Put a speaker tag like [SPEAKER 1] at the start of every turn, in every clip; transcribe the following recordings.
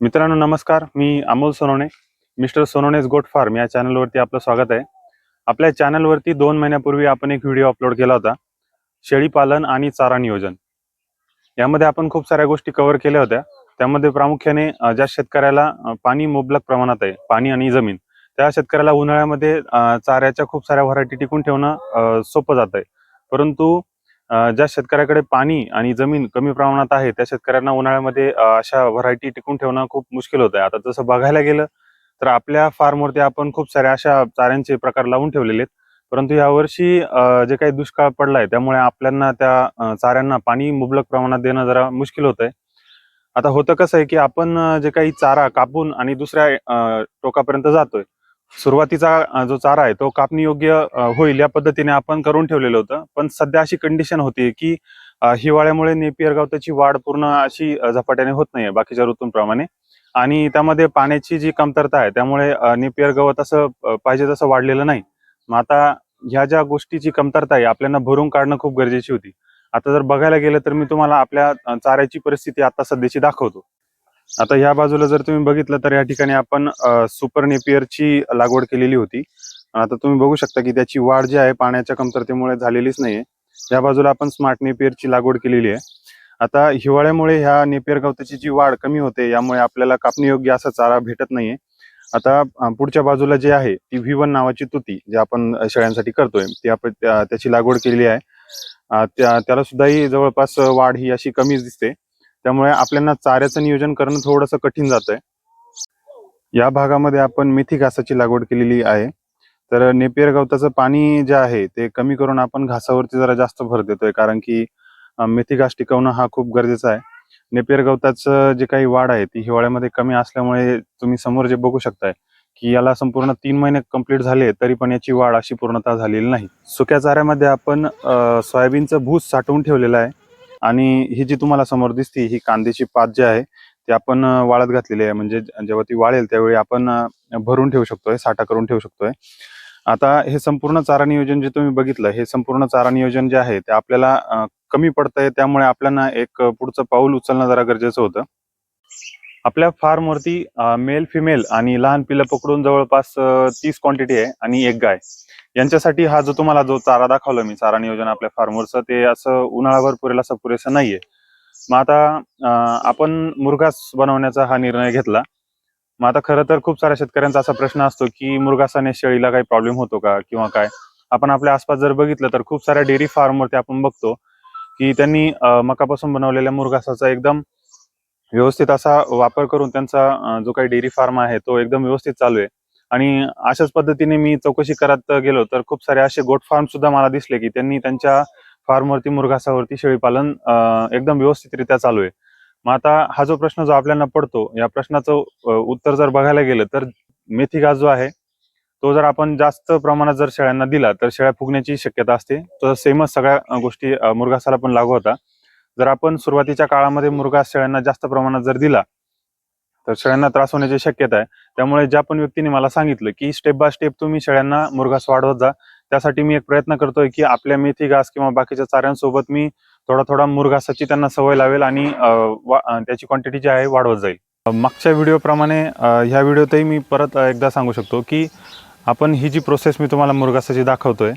[SPEAKER 1] मित्रांनो नमस्कार. मी Amol Sonawane mister Sonawane's goat farm या चॅनलवरती आपलं स्वागत आहे. आपल्या चॅनलवरती दोन महिन्यापूर्वी आपण एक व्हिडिओ अपलोड केला होता शेळीपालन आणि चारा नियोजन. यामध्ये आपण खूप साऱ्या गोष्टी कव्हर केल्या होत्या. त्यामध्ये प्रामुख्याने ज्या शेतकऱ्याला पाणी मुबलक प्रमाणात आहे पाणी आणि जमीन त्या शेतकऱ्याला उन्हाळ्यामध्ये चाऱ्याच्या खूप साऱ्या व्हरायटी टिकून ठेवणं सोपं जात आहे परंतु ज्या शेतकऱ्याकडे पाणी आणि जमीन कमी प्रमाणात आहे त्या शेतकऱ्यांना उन्हाळ्यामध्ये अशा व्हरायटी टिकून ठेवणं खूप मुश्किल होत आहे आता जसं बघायला गेलं तर आपल्या फार्मवरती आपण खूप साऱ्या अशा चाऱ्यांचे प्रकार लावून ठेवलेले आहेत. परंतु यावर्षी जे काही दुष्काळ पडलाय त्यामुळे आपल्याला त्या चाऱ्यांना पाणी मुबलक प्रमाणात देणं जरा मुश्किल होत आहे आता होतं कसं आहे की आपण जे काही चारा कापून आणि दुसऱ्या टोकापर्यंत जातोय. सुरुवातीचा जो चारा आहे तो कापणी योग्य होईल या पद्धतीने आपण करून ठेवलेलं होतं. पण सध्या अशी कंडिशन होती की हिवाळ्यामुळे नेपियर गवताची वाढ पूर्ण अशी झपाट्याने होत नाहीये बाकीच्या ऋतूंप्रमाणे. आणि त्यामध्ये पाण्याची जी कमतरता आहे त्यामुळे नेपियर गवत असं पाहिजे तसं वाढलेलं नाही. मग आता ह्या ज्या गोष्टीची कमतरता आहे आपल्याला भरून काढणं खूप गरजेची होती. आता जर बघायला गेलं तर मी तुम्हाला आपल्या चाऱ्याची परिस्थिती आता सध्याची दाखवतो. आता ह्या बाजूला जर तुम्ही बघितलं तर या ठिकाणी आपण सुपर नेपियरची लागवड केलेली होती. आता तुम्ही बघू शकता की त्याची वाढ जी आहे पाण्याच्या कमतरतेमुळे झालेलीच नाहीये. या बाजूला आपण स्मार्ट नेपियरची लागवड केलेली आहे. आता हिवाळ्यामुळे ह्या नेपियर गवताची जी वाढ कमी होते यामुळे आपल्याला कापणी योग्य असा चारा भेटत नाहीये. आता पुढच्या बाजूला जे आहे ती व्ही वन नावाची तुती जे आपण शेळ्यांसाठी करतोय ती आपण त्याची लागवड केलेली आहे. त्या त्याला सुद्धाही जवळपास वाढ ही अशी कमीच दिसते. त्यामुळे आपल्याला चाऱ्याचं नियोजन करणं थोडंसं कठीण जात आहे या भागामध्ये आपण मेथी घासाची लागवड केलेली आहे. तर नेपियर गवताचं पाणी जे आहे ते कमी करून आपण घासावरती जरा जास्त भर देतोय कारण की मेथी घास टिकवणं हा खूप गरजेचा आहे. नेपियर गवताचं जे काही वाढ आहे ती हिवाळ्यामध्ये कमी असल्यामुळे तुम्ही समोर जे बघू शकताय की याला संपूर्ण तीन महिने कंप्लीट झाले तरी पण याची वाढ अशी पूर्णतः झालेली नाही. सुक्या चाऱ्यामध्ये आपण सोयाबीनचं भूस साठवून ठेवलेलं आहे. आणि ही जी तुम्हाला समोर दिसते ही कांद्याची पात जी आहे ती आपण वाळत घातलेली आहे. म्हणजे जेव्हा ती वाळेल त्यावेळी आपण भरून ठेवू शकतोय साठा करून ठेवू शकतोय. आता हे संपूर्ण चारा नियोजन जे तुम्ही बघितलं हे संपूर्ण चारा नियोजन जे आहे ते आपल्याला कमी पडतंय. त्यामुळे आपल्याला एक पुढचं पाऊल उचलणं जरा गरजेचं होतं. आपल्या फार्मवरती मेल फिमेल आणि लहान पिलं पकडून जवळपास तीस क्वांटिटी आहे आणि एक गाय. यांच्यासाठी हा जो तुम्हाला जो चारा दाखवला मी चारा नियोजन आपल्या फार्मवरचं ते असं उन्हाळाभर पुरेला असं पुरेसं नाहीये. मग आता आपण मुरघास बनवण्याचा हा निर्णय घेतला. मग आता खरं तर खूप साऱ्या शेतकऱ्यांचा असा प्रश्न असतो की मुरघासाने शेळीला काही प्रॉब्लेम होतो का किंवा काय? आपण आपल्या आसपास जर बघितलं तर खूप साऱ्या डेअरी फार्मवरती आपण बघतो की त्यांनी मकापासून बनवलेल्या मुरघासाचा एकदम व्यवस्थित असा वापर करून त्यांचा जो काही डेअरी फार्म आहे तो एकदम व्यवस्थित चालू आहे. आणि अशाच पद्धतीने मी चौकशी करत गेलो तर खूप सारे असे गोट फार्म सुद्धा मला दिसले की त्यांनी त्यांच्या फार्मवरती मुरघासावरती शेळीपालन एकदम व्यवस्थितरित्या चालू आहे. मग आता हा जो प्रश्न जो आपल्याला पडतो या प्रश्नाचं उत्तर जर बघायला गेलं तर मेथी घास जो आहे तो जर आपण जास्त प्रमाणात जर शेळ्यांना दिला तर शेळ्या फुगण्याची शक्यता असते. तर सेमच सगळ्या गोष्टी मुरघासाला पण लागू होता. जर आपण सुरुवातीच्या काळामध्ये मुरघास शेळ्यांना जास्त प्रमाणात जर दिला तर शेळ्यांना त्रास होण्याची शक्यता आहे. त्यामुळे ज्या पण व्यक्तीने मला सांगितलं की स्टेप बाय स्टेप तुम्ही शेळ्यांना मुरघास वाढवत जा त्यासाठी मी एक प्रयत्न करतोय की आपल्या मेथी घास किंवा बाकीच्या चाऱ्यांसोबत मी थोडा थोडा मुरघासाची त्यांना सवय लावेल आणि वा- त्याची क्वांटिटी जी आहे वाढवत जाईल. मागच्या व्हिडिओप्रमाणे ह्या व्हिडिओतही मी परत एकदा सांगू शकतो की आपण ही जी प्रोसेस मी तुम्हाला मुरघासाची दाखवतोय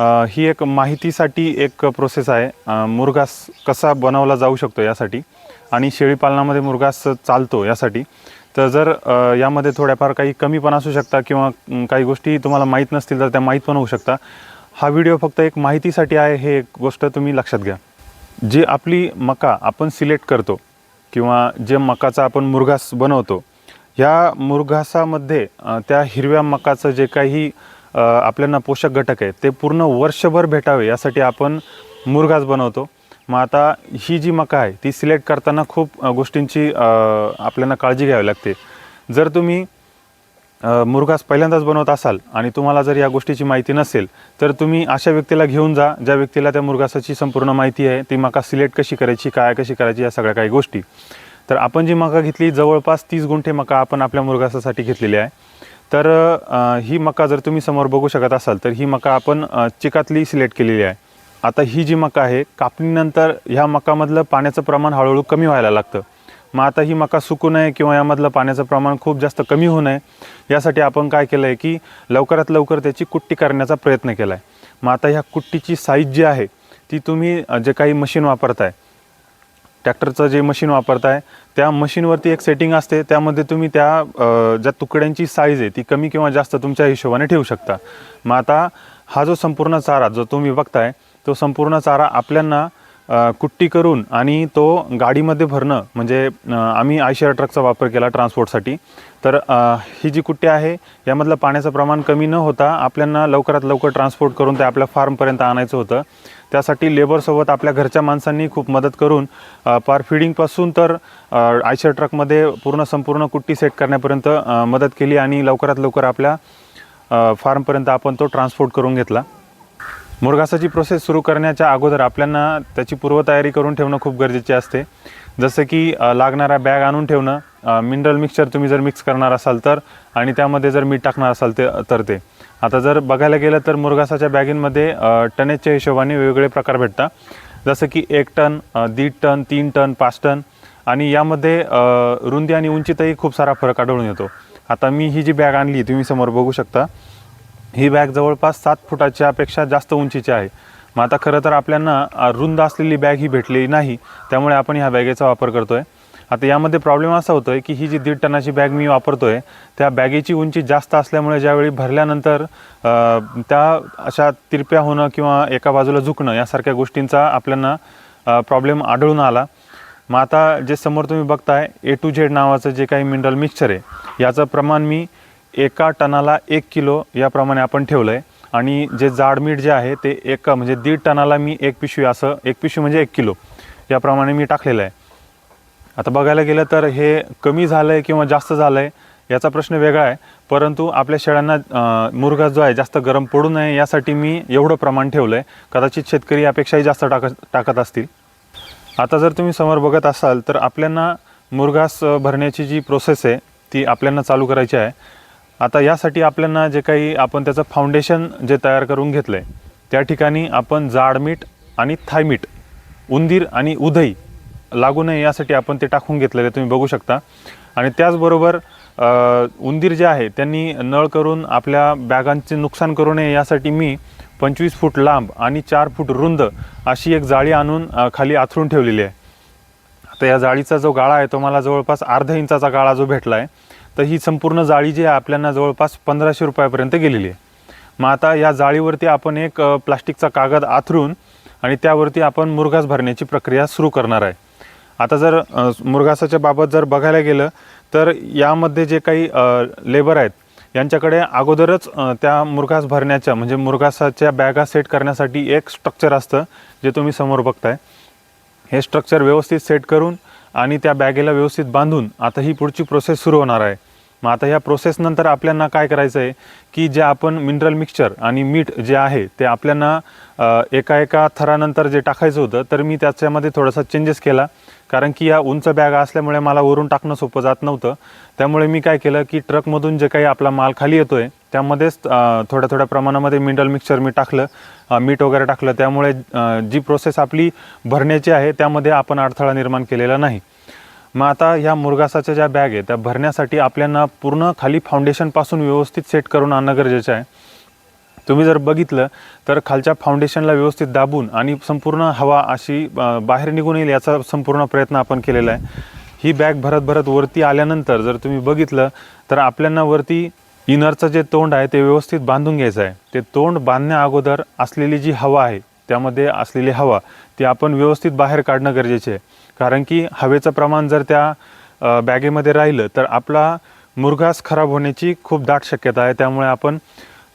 [SPEAKER 1] ही एक माहितीसाठी एक प्रोसेस आहे. अं, मुरघास कसा बनवला जाऊ शकतो यासाठी आणि शेळीपालनामध्ये मुरघास चालतो यासाठी. तर जर यामध्ये थोड्याफार काही कमी पण असू शकता किंवा काही गोष्टी तुम्हाला माहीत नसतील तर त्या माहीत पण होऊ शकता. हा व्हिडिओ फक्त एक माहितीसाठी आहे हे एक गोष्ट तुम्ही लक्षात घ्या. जी आपली मका आपण सिलेक्ट करतो किंवा जे मकाचा आपण मुरघास बनवतो ह्या मुरघासामध्ये त्या हिरव्या मकाचं जे काही आपल्याला पोषक घटक आहे ते पूर्ण वर्षभर भेटावे यासाठी आपण मुरघास बनवतो. मग आता ही जी मका आहे ती सिलेक्ट करताना खूप गोष्टींची आपल्याला काळजी घ्यावी लागते. जर तुम्ही मुरगास मुरघास पहिल्यांदाच बनवत असाल आणि तुम्हाला जर या गोष्टीची माहिती नसेल तर तुम्ही अशा व्यक्तीला घेऊन जा ज्या व्यक्तीला त्या मुरघासाची संपूर्ण माहिती आहे ती मका सिलेक्ट कशी करायची काय कशी करायची या सगळ्या काही गोष्टी. तर आपण जी मका घेतली जवळपास तीस गुंठे मका आपण आपल्या मुरघासासाठी घेतलेली आहे. तर अ, ही मका जर तुम्ही समोर बघू शकत असाल तर ही मका आपण अ, चिकातली सिलेक्ट केलेली आहे. आता ही जी मका आहे कापणीनंतर ह्या मकामधलं पाण्याचं प्रमाण हळूहळू कमी व्हायला लागतं. मग आता ही मका सुकू नये किंवा यामधलं पाण्याचं प्रमाण खूप जास्त कमी होऊ नये यासाठी आपण काय केलं आहे की लवकरात लवकर त्याची कुट्टी करण्याचा प्रयत्न केला आहे मग आता ह्या कुट्टीची साईज जी आहे ती तुम्ही अ, जे काही मशीन वापरताय ट्रॅक्टरचं जे मशीन वापरताय त्या मशीनवरती एक सेटिंग असते. त्यामध्ये तुम्ही त्या ज्या तुकड्यांची साईज आहे ती कमी किंवा जास्त तुमच्या हिशोबाने ठेवू शकता. मग आता हा जो संपूर्ण चारा जो तुम्ही बघताय तो संपूर्ण चारा आपल्यांना कुट्टी करून आणि तो गाडीमध्ये भरणं म्हणजे आम्ही आयशर ट्रकचा वापर केला ट्रान्सपोर्टसाठी. तर ही जी कुट्टी आहे यामधलं पाण्याचं प्रमाण कमी न होता आपल्यांना लवकरात लवकर ट्रान्सपोर्ट करून ते आपल्या फार्मपर्यंत आणायचं होतं. त्यासाठी लेबरसोबत आपल्या घरच्या माणसांनी खूप मदत करून पार फिडिंगपासून तर आयशर ट्रकमध्ये पूर्ण संपूर्ण कुट्टी सेट करण्यापर्यंत मदत केली आणि लवकरात लवकर आपल्या फार्मपर्यंत आपण तो ट्रान्सपोर्ट करून घेतला. मुरघासाची प्रोसेस सुरू करण्याच्या अगोदर आपल्याला त्याची पूर्वतयारी करून ठेवणं खूप गरजेचे असते. जसं की लागणारा बॅग आणून ठेवणं मिनरल मिक्सचर तुम्ही जर मिक्स करणार असाल तर आणि त्यामध्ये जर मीठ टाकणार असाल ते तर ते. आता जर बघायला गेलं तर मुरघासाच्या बॅगींमध्ये टनेजच्या हिशोबाने वेगवेगळे प्रकार भेटतात. जसं की एक टन दीड टन तीन टन पाच टन आणि यामध्ये रुंदी आणि उंचीतही खूप सारा फरक आढळून येतो. आता मी ही जी बॅग आणली तुम्ही समोर बघू शकता ही बॅग जवळपास सात फुटाच्यापेक्षा जास्त उंचीची आहे. मग आता खरं तर आपल्याला रुंद असलेली बॅग ही भेटलेली नाही त्यामुळे आपण ह्या बॅगेचा वापर करतो आहे आता यामध्ये प्रॉब्लेम असा होतो आहे की ही जी दीड टनाची बॅग मी वापरतोय त्या बॅगेची उंची जास्त असल्यामुळे ज्यावेळी भरल्यानंतर त्या अशा तिरप्या होणं किंवा एका बाजूला झुकणं यासारख्या गोष्टींचा आपल्याला प्रॉब्लेम आढळून आला. मग आता जे समोर तुम्ही बघताय ए टू झेड नावाचं जे काही मिनरल मिक्सचर आहे याचं प्रमाण मी एका टनाला एक किलो याप्रमाणे आपण ठेवलं आहे आणि जे जाड मीठ जे आहे ते एका म्हणजे दीड टनाला मी एक पिशवी असं एक पिशवी म्हणजे एक किलो याप्रमाणे मी टाकलेलं आहे. आता बघायला गेलं तर हे कमी झालं आहे किंवा जास्त झालं आहे याचा प्रश्न वेगळा आहे. परंतु आपल्या शेळ्यांना मुरगा जो आहे जास्त गरम पडू नये यासाठी मी एवढं प्रमाण ठेवलं आहे कदाचित शेतकरी यापेक्षाही जास्त टाकत टाकत असतील. आता जर तुम्ही समोर बघत असाल तर आपल्यांना मुरघास भरण्याची जी प्रोसेस आहे ती आपल्यांना चालू करायची आहे. आता यासाठी आपल्यांना जे काही आपण त्याचं फाउंडेशन जे तयार करून घेतलं आहे त्या ठिकाणी आपण जाड मीठ आणि थायमीठ उंदीर आणि उधई लागू नये यासाठी आपण ते टाकून घेतलेले आहे, तुम्ही बघू शकता. आणि त्याचबरोबर उंदीर जे आहे त्यांनी नळ करून आपल्या बॅगांचे नुकसान करू नये यासाठी मी पंचवीस फूट लांब आणि चार फूट रुंद अशी एक जाळी आणून खाली आथरून ठेवलेली आहे. आता या जाळीचा जो गाळा आहे तो मला जवळपास अर्धा इंचाचा गाळा जो भेटला आहे तर ही संपूर्ण जाळी जी आहे आपल्याला जवळपास पंधराशे रुपयापर्यंत गेलेली आहे. मग आता या जाळीवरती आपण एक प्लास्टिकचा कागद आथरून आणि त्यावरती आपण मुरघास भरण्याची प्रक्रिया सुरू करणार आहे. आता जर मुरघासाच्या बाबत जर बघायला गेलं तर यामध्ये जे काही लेबर आहेत यांच्याकडे अगोदरच त्या मुरघास भरण्याच्या म्हणजे मुरघासाच्या बॅगा सेट करण्यासाठी एक स्ट्रक्चर असतं जे तुम्ही समोर बघताय. हे स्ट्रक्चर व्यवस्थित सेट करून आणि त्या बॅगेला व्यवस्थित बांधून आता ही पुढची प्रोसेस सुरू होणार आहे. मग आता ह्या प्रोसेसनंतर आपल्याला काय करायचं आहे की जे आपण मिनरल मिक्सचर आणि मीठ जे आहे ते आपल्याला एका एका थरानंतर जे टाकायचं होतं तर मी त्याच्यामध्ये थोडासा चेंजेस केला. कारण की या उंच बॅगा असल्यामुळे मला वरून टाकणं सोपं जात नव्हतं. त्यामुळे मी काय केलं की ट्रकमधून जे काही आपला माल खाली येतोय त्यामध्येच थोड्या थोड्या प्रमाणामध्ये मिनरल मिक्सचर मी टाकलं मीठ वगैरे टाकलं. त्यामुळे जी प्रोसेस आपली भरण्याची आहे त्यामध्ये आपण अडथळा निर्माण केलेला नाही. मग आता ह्या मुरगासाच्या ज्या बॅग आहे त्या भरण्यासाठी आपल्याला पूर्ण खाली फाउंडेशनपासून व्यवस्थित सेट करून आणणं गरजेचं आहे. तुम्ही जर बघितलं तर खालच्या फाउंडेशनला व्यवस्थित दाबून आणि संपूर्ण हवा अशी बाहेर निघून येईल याचा संपूर्ण प्रयत्न आपण केलेला आहे. ही बॅग भरत भरत वरती आल्यानंतर जर तुम्ही बघितलं तर आपल्याला वरती इनरचं जे तोंड आहे ते व्यवस्थित बांधून घ्यायचं आहे. ते तोंड बांधण्या अगोदर असलेली जी हवा आहे त्यामध्ये असलेली हवा ती आपण व्यवस्थित बाहेर काढणं गरजेचे आहे. कारण की हवेचं प्रमाण जर त्या बॅगेमध्ये राहिलं तर आपला मुरघास खराब होण्याची खूप दाट शक्यता आहे. त्यामुळे आपण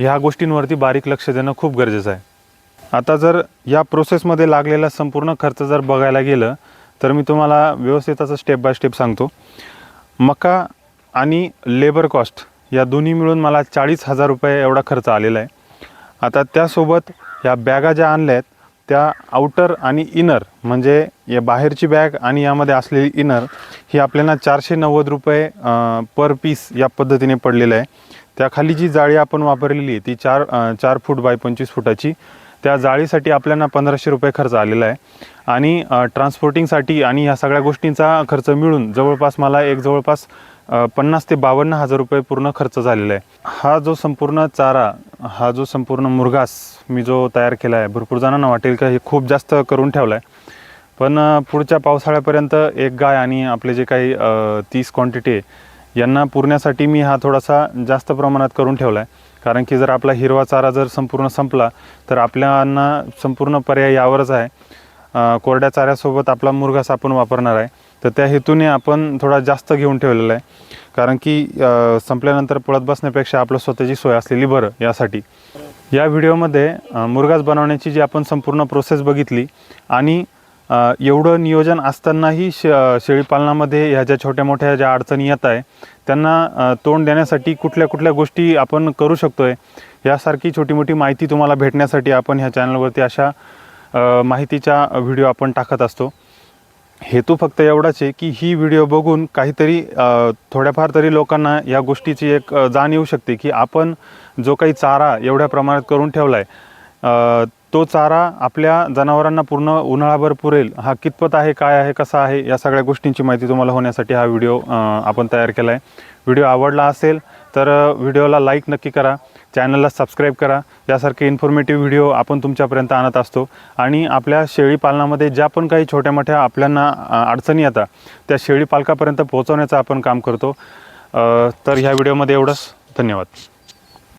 [SPEAKER 1] ह्या गोष्टींवरती बारीक लक्ष देणं खूप गरजेचं आहे. आता जर या प्रोसेसमध्ये लागलेला संपूर्ण खर्च जर बघायला गेलं तर मी तुम्हाला व्यवस्थित असं स्टेप बाय स्टेप सांगतो. मका आणि लेबर कॉस्ट या दोन्ही मिळून मला चाळीस हजार रुपये एवढा खर्च आलेला आहे. आता त्यासोबत ह्या बॅगा ज्या आणल्या आहेत त्या आउटर आणि इनर म्हणजे या बाहेरची बॅग आणि यामध्ये असलेली इनर ही आपल्याला चारशे नव्वद रुपये पर पीस या पद्धतीने पडलेलं आहे. त्याखाली जी जाळी आपण वापरलेली आहे ती चार चार फूट बाय पंचवीस फुटाची त्या जाळीसाठी आपल्याला पंधराशे रुपये खर्च आलेला आहे. आणि ट्रान्सपोर्टिंगसाठी आणि ह्या सगळ्या गोष्टींचा खर्च मिळून जवळपास मला एक जवळपास पन्नास ते बावन्न हजार रुपये पूर्ण खर्च झालेला आहे. हा जो संपूर्ण चारा हा जो संपूर्ण मुरघास मी जो तयार केला आहे भरपूर जणांना वाटेल का हे खूप जास्त करून ठेवला आहे. पण पुढच्या पावसाळ्यापर्यंत एक गाय आणि आपले जे काही तीस क्वांटिटी आहे यांना पुरण्यासाठी मी हा थोडासा जास्त प्रमाणात करून ठेवला आहे कारण की जर आपला हिरवा चारा जर संपूर्ण संपला तर आपल्याना संपूर्ण पर्याय यावरच आहे. कोरड्या चाऱ्यासोबत आपला मुरघास आपण वापरणार आहे. तर त्या हेतूने आपण थोडा जास्त घेऊन ठेवलेला आहे. कारण की संपल्यानंतर पळत बसण्यापेक्षा आपलं स्वतःची सोय असलेली बरं यासाठी. या व्हिडिओमध्ये मुरघास बनवण्याची जी आपण संपूर्ण प्रोसेस बघितली आणि एवढं नियोजन असतानाही श शेळीपालनामध्ये ह्या ज्या छोट्या मोठ्या ज्या अडचणी येत आहे त्यांना तोंड देण्यासाठी कुठल्या कुठल्या गोष्टी आपण करू शकतो आहे यासारखी छोटी मोठी माहिती तुम्हाला भेटण्यासाठी आपण ह्या चॅनलवरती अशा माहितीचा माहितीच्या व्हिडिओ आपण टाकत असतो. हेतू फक्त एवढाच आहे की ही व्हिडिओ बघून काहीतरी थोड्याफार तरी लोकांना या गोष्टीची एक जाण येऊ शकते की आपण जो काही चारा एवढ्या प्रमाणात करून ठेवला आहे तो चारा आपल्या जनावरांना पूर्ण उन्हाळाभर पुरेल. हा कितपत आहे काय आहे कसा आहे या सगळ्या गोष्टींची माहिती तुम्हाला होण्यासाठी हा व्हिडिओ आपण तयार केला आहे व्हिडिओ आवडला असेल तर व्हिडिओला लाईक नक्की करा. चॅनलला सबस्क्राईब करा. यासारखे इन्फॉर्मेटिव्ह व्हिडिओ आपण तुमच्यापर्यंत आणत असतो. आणि आपल्या शेळी पालनामध्ये ज्या पण काही छोट्या मोठ्या आपल्यांना अडचणी येतात त्या शेळी पालकापर्यंत पोहोचवण्याचं आपण काम करतो. तर ह्या व्हिडिओमध्ये एवढंच. धन्यवाद.